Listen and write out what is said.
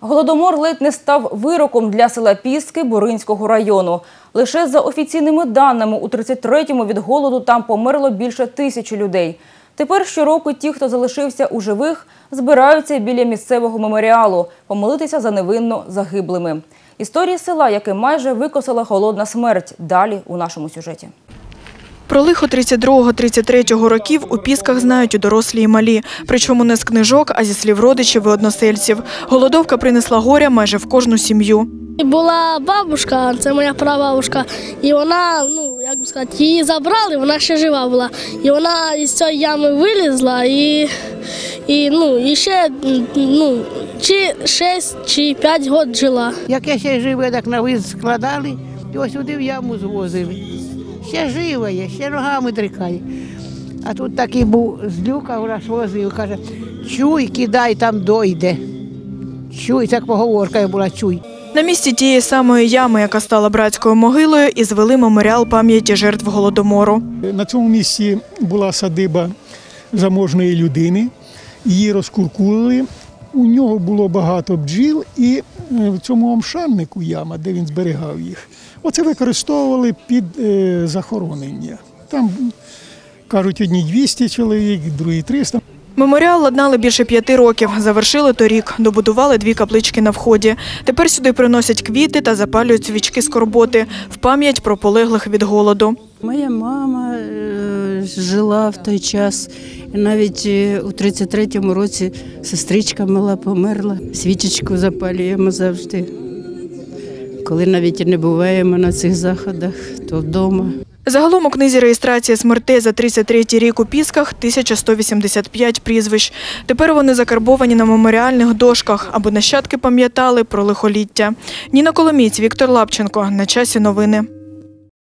Голодомор ледь не став вироком для села Піски Буринського району. Лише за офіційними даними у 33-му від голоду там померло більше тисячі людей. Тепер щороку ті, хто залишився у живих, збираються біля місцевого меморіалу помолитися за невинно загиблими. Історії села, яке майже викосила холодна смерть. Далі у нашому сюжеті. Про лихо 32-33 років у Пісках знають і дорослі і малі. Причому не з книжок, а зі слів родичів і односельців. Голодовка принесла горя майже в кожну сім'ю. Була бабушка, це моя прабабушка, і вона, ну як би сказати, її забрали, вона ще жива була. І вона із цієї ями вилізла і, і, ну, і ще ну, чи 6 чи 5 років жила. Як я ще жива, так на виз складали і ось сюди в яму звозили. Ще жива є, ще ногами дрикає. А тут такий був з люка, вона ж возив, каже, чуй, кидай, там дойде. Чуй, так поговорка була, чуй. На місці тієї самої ями, яка стала братською могилою, і звели меморіал пам'яті жертв голодомору. На цьому місці була садиба заможної людини, її розкуркулили. У нього було багато бджіл, і в цьому омшаннику яма, де він зберігав їх, оце використовували під е, захоронення. Там кажуть, одні 200 чоловік, другі 300. Меморіал ладнали більше п'яти років. Завершили торік. Добудували дві каплички на вході. Тепер сюди приносять квіти та запалюють свічки скорботи в пам'ять про полеглих від голоду. Моя мама е, жила в той час. І навіть е, у 33-му році сестричка мала померла. Свічечку запалюємо завжди. Коли навіть і не буваємо на цих заходах, то вдома. Загалом у книзі реєстрації смертей за 33-й рік у Пісках 1185 прізвищ. Тепер вони закарбовані на меморіальних дошках, аби нащадки пам'ятали про лихоліття. Ніна Коломієць, Віктор Лапченко. На часі новини.